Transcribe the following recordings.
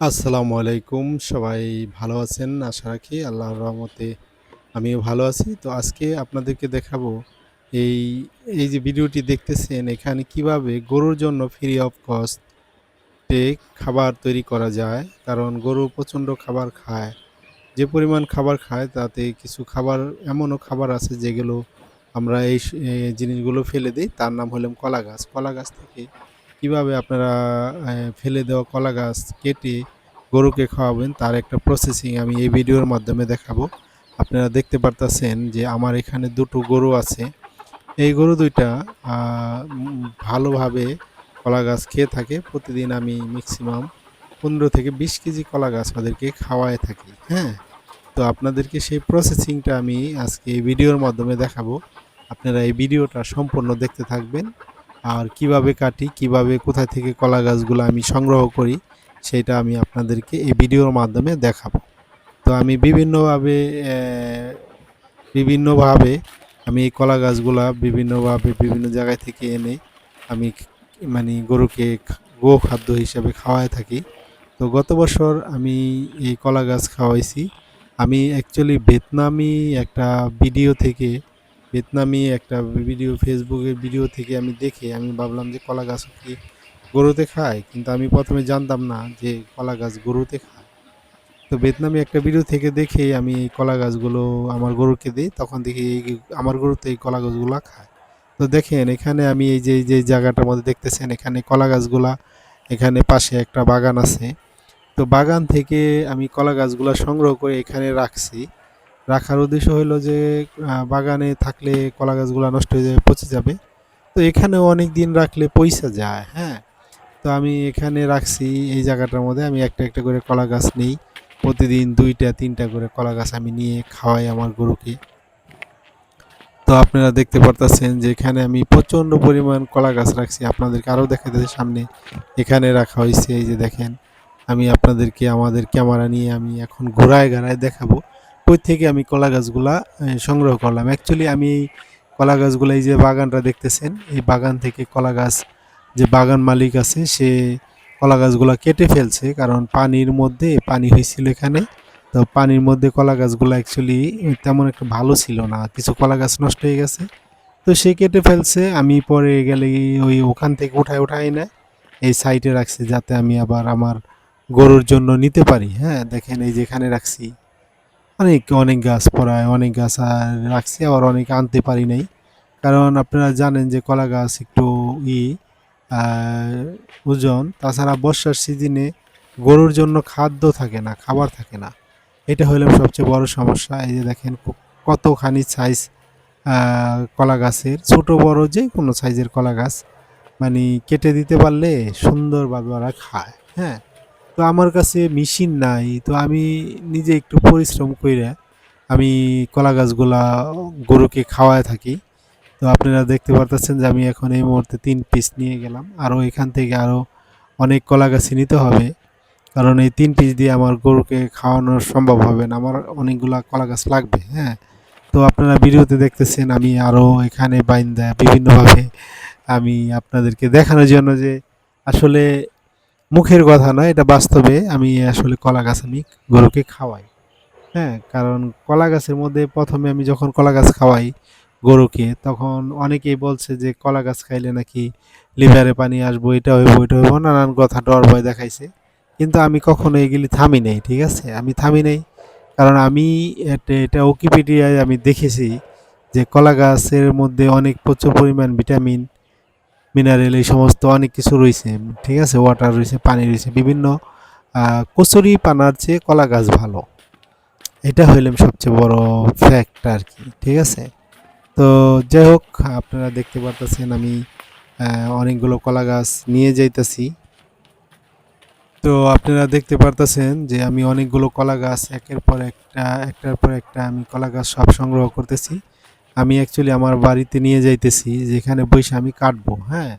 আসসালামু আলাইকুম। সবাই ভালো আছেন? আশা রাখি আল্লাহর রহমতে আমিও ভালো আছি। তো আজকে আপনাদেরকে দেখাবো এই এই যে ভিডিওটি দেখতেছেন, এখানে কীভাবে গরুর জন্য ফ্রি অফ কস্টে খাবার তৈরি করা যায়। কারণ গরু প্রচণ্ড খাবার খায়। যে পরিমাণ খাবার খায়, তাতে কিছু খাবার, এমনও খাবার আছে যেগুলো আমরা এই জিনিসগুলো ফেলে দিই। তার নাম হলাম কলা গাছ। কলা গাছ থেকে কীভাবে আপনারা ফেলে দেওয়া কলা গাছ কেটে গরুকে খাওয়াবেন তার একটা প্রসেসিং আমি এই ভিডিওর মাধ্যমে দেখাবো। আপনারা দেখতে পারতেছেন যে আমার এখানে দুটো গরু আছে। এই গরু দুইটা ভালোভাবে কলা গাছ খেয়ে থাকে। প্রতিদিন আমি ম্যাক্সিমাম পনেরো থেকে বিশ কেজি কলা গাছ ওদেরকে খাওয়ায় থাকি হ্যাঁ? তো আপনাদেরকে সেই প্রসেসিংটা আমি আজকে এই ভিডিওর মাধ্যমে দেখাবো। আপনারা এই ভিডিওটা সম্পূর্ণ দেখতে থাকবেন। আর কীভাবে কাটি, কীভাবে কোথা থেকে কলা গাছগুলো আমি সংগ্রহ করি, সেটা আমি আপনাদেরকে এই ভিডিওর মাধ্যমে দেখাবো। তো আমি বিভিন্নভাবে বিভিন্নভাবে আমি এই কলা গাছগুলা বিভিন্নভাবে বিভিন্ন জায়গায় থেকে এনে আমি মানে গরুকে গো খাদ্য হিসাবে খাওয়ায় থাকি। তো গত বছর আমি এই কলা গাছ খাওয়াইছি। আমি অ্যাকচুয়ালি ভিয়েতনামি একটা ভিডিও থেকে ভিয়েতনামি একটা ভিডিও ফেসবুকের ভিডিও থেকে আমি দেখে আমি ভাবলাম যে কলা গাছ কি গরুতে খায়? কিন্তু আমি প্রথমে জানতাম না যে কলা গাছ গরুতে খায়। তো ভিয়েতনামি একটা ভিডিও থেকে দেখে আমি এই কলা গাছগুলো আমার গরুকে দিই, তখন দেখি এই আমার গরুতে এই কলা গাছগুলো খায়। তো দেখেন, এখানে আমি এই যে যে জায়গাটার মধ্যে দেখতেছেন, এখানে কলা গাছগুলা, এখানে পাশে একটা বাগান আছে। তো বাগান থেকে আমি কলা গাছগুলো সংগ্রহ করে এখানে রাখছি। রাখার উদ্দেশ্য হলো যে বাগানে থাকলে কলা গাছগুলো নষ্ট হয়ে যাবে পচে যাবে। তো এখানেও অনেক দিন রাখলে পয়সা যায় হ্যাঁ? তো আমি এখানে রাখছি, এই জায়গাটার মধ্যে আমি একটা একটা করে কলা গাছ নিই। প্রতিদিন দুইটা, তিনটা করে কলা গাছ আমি নিয়ে খাওয়াই আমার গরুকে। তো আপনারা দেখতে পারতেছেন যে, এখানে আমি প্রচণ্ড পরিমাণ কলা গাছ রাখছি। আপনাদেরকে আরও দেখাতে সামনে। এখানে রাখা হয়েছে, এই যে দেখেন। আমি আপনাদেরকে, আমাদের ক্যামেরা নিয়ে আমি এখন ঘোরায় ঘোরায় দেখাবো। কই থেকে আমি কলা গাছগুলা সংগ্রহ করলাম। অ্যাকচুয়ালি আমি এই কলা গাছগুলো এই যে বাগানটা দেখতেছেন, এই বাগান থেকে কলা গাছ, যে বাগান মালিক আছে, সে কলা গাছগুলো কেটে ফেলছে, কারণ পানির মধ্যে পানি হয়েছিল এখানে। তো পানির মধ্যে কলা গাছগুলো অ্যাকচুয়ালি তেমন একটা ভালো ছিল না, কিছু কলা গাছ নষ্ট হয়ে গেছে। তো সে কেটে ফেলছে, আমি পরে গেলে ওই ওখান থেকে উঠায় উঠাই না এই সাইডে রাখছি, যাতে আমি আবার আমার গরুর জন্য নিতে পারি। হ্যাঁ দেখেন এই যেখানে রাখছি। অনেক অনেক গাছ পড়ায়, অনেক গাছ আর রাখছি, আবার অনেক আনতে পারি নাই। কারণ আপনারা জানেন যে কলা গাছ একটু ই ওজন, তাছাড়া বর্ষার সিজনে গরুর জন্য খাদ্য থাকে না, খাবার থাকে না। এটা হলো সবচেয়ে বড় সমস্যা। এই যে দেখেন কতখানি সাইজ কলা গাছের, ছোটো, বড় যে কোনো সাইজের কলা গাছ মানে কেটে দিতে পারলে সুন্দরভাবে ওরা খায় হ্যাঁ। তো আমার কাছে মেশিন নাই, তো আমি নিজে একটু পরিশ্রম করে আমি কলা গাছগুলা গরুকে খাওয়ায় থাকি। তো আপনারা দেখতে পারতেছেন যে আমি এখন এই মুহূর্তে তিন পিস নিয়ে গেলাম, আরও এখান থেকে আরও অনেক কলা গাছই নিতে হবে। কারণ এই তিন পিস দিয়ে আমার গরুকে খাওয়ানো সম্ভব হবে না, আমার অনেকগুলা কলা গাছ লাগবে হ্যাঁ। তো আপনারা ভিডিওতে দেখতেছেন আমি আরও এখানে বাইন্দা, বিভিন্নভাবে আমি আপনাদেরকে দেখানোর জন্য যে আসলে মুখের কথা নয়, এটা বাস্তবে আমি আসলে কলা গাছ আমি গরুকে খাওয়াই। হ্যাঁ কারণ কলা গাছের মধ্যে প্রথমে আমি যখন কলা গাছ খাওয়াই গরুকে, তখন অনেকেই বলছে যে কলা গাছ খাইলে নাকি লিভারে পানি আসব, এটা হইব এটা হইব, নানান কথা ডর ভয় দেখাইছে। কিন্তু আমি কখনো এগুলি থামি নাই, ঠিক আছে? আমি থামি নাই, কারণ আমি এটা উইকিপিডিয়ায় আমি দেখেছি যে কলা গাছের মধ্যে অনেক প্রচুর পরিমাণ ভিটামিন মিনারেল এই সমস্ত অনেক কিছু রয়েছে, ঠিক আছে? ওয়াটার রয়েছে, পানি রয়েছে, বিভিন্ন কচুরি পানার চেয়ে কলা গাছ ভালো। এটা হইলাম সবচেয়ে বড় ফ্যাক্ট আর কি, ঠিক আছে? তো যাই হোক, আপনারা দেখতে পারতেছেন আমি অনেকগুলো কলা গাছ নিয়ে যাইতেছি। তো আপনারা দেখতে পারতেছেন যে আমি অনেকগুলো কলা গাছ একের পর একটা, একটার পর একটা আমি কলা গাছ সব সংগ্রহ করতেছি। আমি অ্যাকচুয়ালি আমার বাড়িতে নিয়ে যাইতেছি, যেখানে বসে আমি কাটবো হ্যাঁ?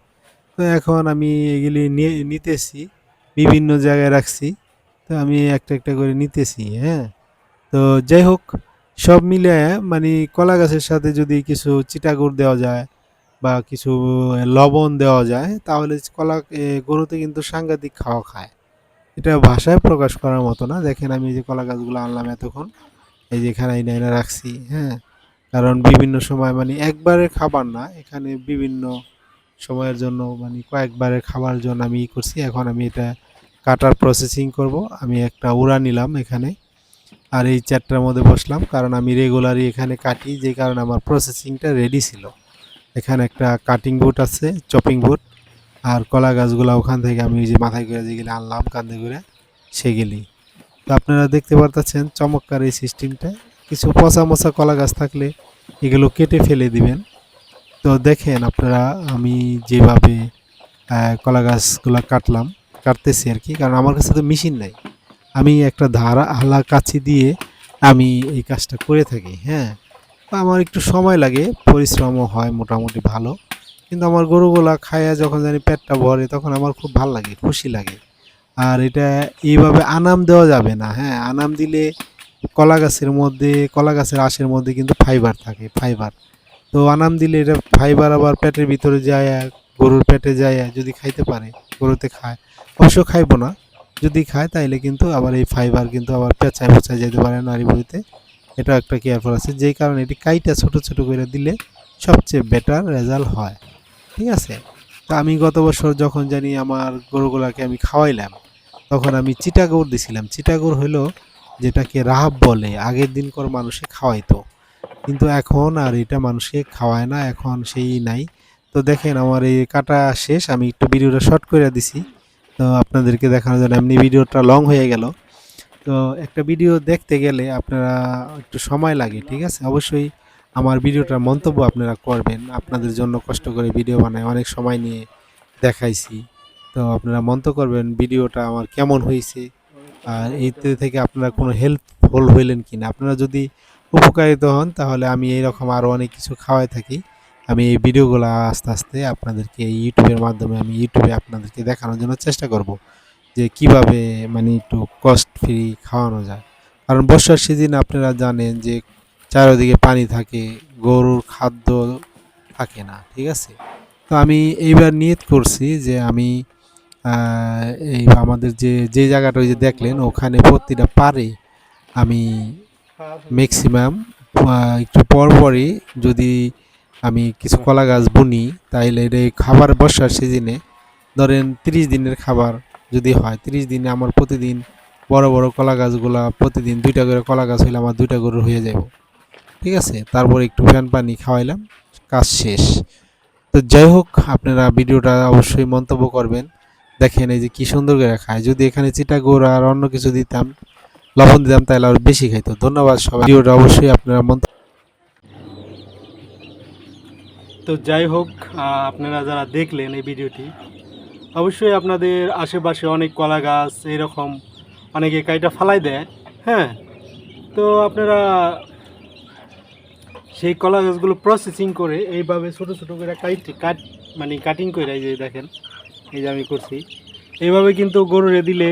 তো এখন আমি এগুলি নিয়ে, নিতেছি, বিভিন্ন জায়গায় রাখছি, তো আমি একটা একটা করে নিতেছি হ্যাঁ? তো যাই হোক, সব মিলে মানে কলা গাছের সাথে যদি কিছু চিটাগুড় দেওয়া যায় বা কিছু লবণ দেওয়া যায়, তাহলে কলা গরুতে কিন্তু সাংঘাতিক খাওয়া খায়। এটা ভাষায় প্রকাশ করার মতো না। দেখেন আমি যে কলা গাছগুলো আনলাম এতক্ষণ, এই যে এখানে এই নাইনা রাখছি হ্যাঁ? কারণ বিভিন্ন সময় মানে একবারের খাবার না, এখানে বিভিন্ন সময়ের জন্য মানে কয়েকবারের খাবার জন্য আমি ই করছি। এখন আমি এটা কাটার প্রসেসিং করব। আমি একটা উড়া নিলাম এখানে আর এই চারটার মধ্যে বসলাম। কারণ আমি রেগুলারই এখানে কাটি, যে কারণে আমার প্রসেসিংটা রেডি ছিল। এখানে একটা কাটিং বোর্ড আছে চপিং বোর্ড আর কলা গাছগুলো ওখান থেকে আমি যে মাথায় করে যেগুলি আনলাম কান্দে করে সেগুলি। তো আপনারা দেখতে পারতেছেন চমৎকার এই সিস্টেমটা কিছু পচা মচা কলা গাছ থাকলে এগুলো কেটে ফেলে দিবেন। তো দেখেন আপনারা, আমি যেভাবে কলা গাছগুলো কাটলাম, কাটতেছি আর কি, কারণ আমার কাছে তো মেশিন নাই। আমি একটা ধারা হালা কাছি দিয়ে আমি এই কাজটা করে থাকি হ্যাঁ। আমার একটু সময় লাগে, পরিশ্রমও হয় মোটামুটি ভালো। কিন্তু আমার গরুগুলা খায়া যখন জানি পেটটা ভরে, তখন আমার খুব ভালো লাগে, খুশি লাগে। আর এটা এইভাবে আনাম দেওয়া যাবে না হ্যাঁ। আনাম দিলে কলা গাছের মধ্যে, কলা গাছের আশের মধ্যে কিন্তু ফাইবার থাকে ফাইবার তো আনাম দিলে এটা ফাইবার আবার পেটের ভিতরে যায়, গরুর পেটে যায়, যদি খাইতে পারে, গরুতে খায়। অবশ্য খাইবো না। যদি খায় তাইলে কিন্তু আবার এই ফাইবার কিন্তু আবার পেঁচায় পেঁচায় যেতে পারে নারী বইতে এটা একটা কেয়ারফুল আছে। যেই কারণে এটি কাইটা ছোট ছোট করে দিলে সবচেয়ে বেটার রেজাল্ট হয়। ঠিক আছে? তা আমি গত বছর যখন জানি আমার গরুগুলাকে আমি খাওয়াইলাম, তখন আমি চিটাগুড় দিছিলাম। চিটাগুড় হলো যেটাকে রাহাব বলে, আগের দিনকর মানুষে খাওয়াইতো। কিন্তু এখন আর এটা মানুষকে খাওয়ায় না, এখন সেই নাই। তো দেখেন, আমার এই কাটা শেষ, আমি একটু ভিডিওটা শর্ট করে দিছি। তো আপনাদেরকে দেখানোর জন্য এমনি ভিডিওটা লং হয়ে গেল। তো একটা ভিডিও দেখতে গেলে আপনারা একটু সময় লাগে, ঠিক আছে? অবশ্যই আমার ভিডিওটার মন্তব্য আপনারা করবেন। আপনাদের জন্য কষ্ট করে ভিডিও বানায় অনেক সময় নিয়ে দেখাইছি। তো আপনারা মন্তব্য করবেন, ভিডিওটা আমার কেমন হয়েছে? আর এতে থেকে আপনারা কোনো হেল্পফুল হইলেন কি না আপনারা যদি উপকারিত হন, তাহলে আমি এইরকম আরও অনেক কিছু খাওয়াই থাকি। আমি এই ভিডিওগুলো আস্তে আস্তে আপনাদেরকে ইউটিউবের মাধ্যমে আমি ইউটিউবে আপনাদেরকে দেখানোর জন্য চেষ্টা করব যে কীভাবে মানে একটু কস্ট ফ্রি খাওয়ানো যায়। কারণ বর্ষার সিজন আপনারা জানেন যে চারিদিকে পানি থাকে, গরুর খাদ্য থাকে না, ঠিক আছে? তো আমি এইবার নিয়ত করছি যে আমি এই আমাদের যে যে জায়গাটা ওই যে দেখলেন ওখানে প্রতিটা পারে আমি ম্যাক্সিমাম একটু পর পরই যদি আমি কিছু কলা গাছ বুনি তাইলে এটা এই খাবার বর্ষার সিজনে ধরেন তিরিশ দিনের খাবার যদি হয় তিরিশ দিনে আমার প্রতিদিন বড় বড় কলা গাছগুলা প্রতিদিন দুইটা করে কলা গাছ হইলে আমার দুইটা গরু হয়ে যাব ঠিক আছে? তারপর একটু ফ্যান পানি খাওয়াইলাম কাজ শেষ। তো যাই হোক আপনারা ভিডিওটা অবশ্যই মন্তব্য করবেন। দেখেন এই যে কি সুন্দর করে খায়। যদি এখানে চিটা গুড় আর অন্য কিছু দিতাম, লবণ দিতাম, তাহলে আর বেশি খাইতো। ধন্যবাদ সবাই। ভিডিওটা অবশ্যই আপনারা মন্তব্য তো যাই হোক আপনারা যারা দেখলেন এই ভিডিওটি, অবশ্যই আপনাদের আশেপাশে অনেক কলা গাছ এরকম অনেকে কাইটা ফালাই দেয় হ্যাঁ? তো আপনারা সেই কলা গাছগুলো প্রসেসিং করে এইভাবে ছোট ছোট করে কাইট কাট মানে কাটিং করে এই যে দেখেন এই যে আমি করছি। এইভাবে কিন্তু গরুরে দিলে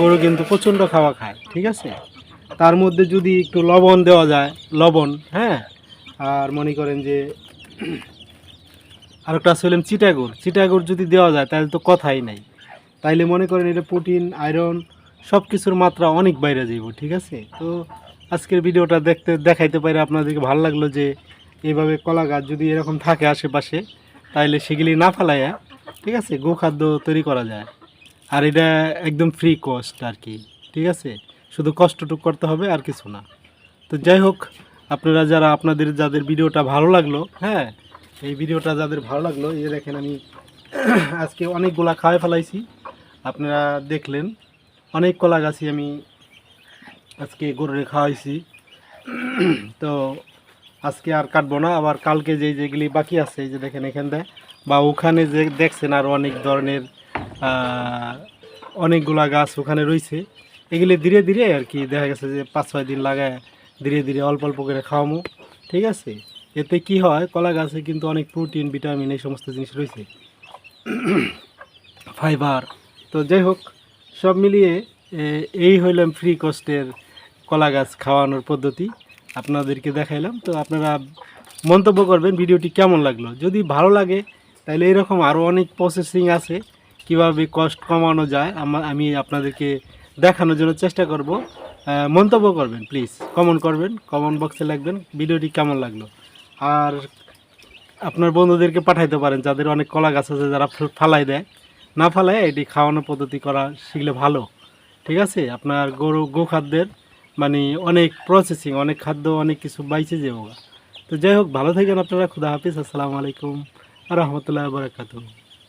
গরু কিন্তু প্রচণ্ড খাওয়া খায়, ঠিক আছে? তার মধ্যে যদি একটু লবণ দেওয়া যায়, লবণ হ্যাঁ? আর মনে করেন যে আর একটা আছে হলেন চিটাগুড়। চিটাগুড় যদি দেওয়া যায়, তাহলে তো কথাই নাই। তাইলে মনে করেন এটা প্রোটিন, আয়রন সব কিছুর মাত্রা অনেক বাইরে যাইব, ঠিক আছে? তো আজকের ভিডিওটা দেখতে, দেখাইতে পারে আপনাদেরকে ভালো লাগল যে এইভাবে কলা গাছ যদি এরকম থাকে আশেপাশে, তাইলে সেগুলি না ফেলাইয়া ঠিক আছে? গোখাদ্য তৈরি করা যায়। আর এটা একদম ফ্রি কস্ট আর কি ঠিক আছে? শুধু কষ্টটুক করতে হবে, আর কিছু না। তো যাই হোক, আপনারা যারা আপনাদের, যাদের ভিডিওটা ভালো লাগল হ্যাঁ এই ভিডিওটা যাদের ভালো লাগল যে দেখেন আমি আজকে অনেকগুলা খাওয়াই ফেলাইছি। আপনারা দেখলেন, অনেক কলা গাছই আমি আজকে গরুরে খাওয়াইছি। তো আজকে আর কাটবো না, আবার কালকে যে যেগুলি বাকি আছে, এই যে দেখেন এখানটায় বা ওখানে যে দেখছেন আর অনেক ধরনের অনেকগুলা গাছ ওখানে রয়েছে, এগুলি ধীরে ধীরে আর কি দেখা গেছে যে পাঁচ ছয় দিন লাগায় ধীরে ধীরে অল্প অল্প করে খাওয়ামো, ঠিক আছে? এতে কি হয়, কলা গাছে কিন্তু অনেক প্রোটিন ভিটামিন এই সমস্ত জিনিস রয়েছে। ফাইবার তো যাই হোক, সব মিলিয়ে এই হইলাম ফ্রি কস্টের কলা গাছ খাওয়ানোর পদ্ধতি। আপনাদেরকে দেখাইলাম। তো আপনারা মন্তব্য করবেন, ভিডিওটি কেমন লাগল? যদি ভালো লাগে তাহলে এরকম আরও অনেক প্রসেসিং আছে। কীভাবে কষ্ট কমানো যায়, আমা- আপনাদেরকে দেখানোর জন্য চেষ্টা করব। মন্তব্য করবেন প্লিজ কমেন্ট করবেন কমেন্ট বক্সে লাগবেন ভিডিওটি কেমন লাগল? আর আপনার বন্ধুদেরকে পাঠাইতে পারেন, যাদের অনেক কলা গাছ আছে যারা ফালাই দেয়। না ফালায় এটি খাওয়ানোর পদ্ধতি করা শিখলে ভালো। ঠিক আছে? আপনার গরু, গোখাদ্যের মানে অনেক প্রসেসিং অনেক খাদ্য, অনেক কিছু বাইছে যে যাব তো যাই হোক, ভালো থাকেন আপনারা, খুদা হাফিজ, আসসালামু আলাইকুম। রহমতুল্লাহ বারাকাতুহ।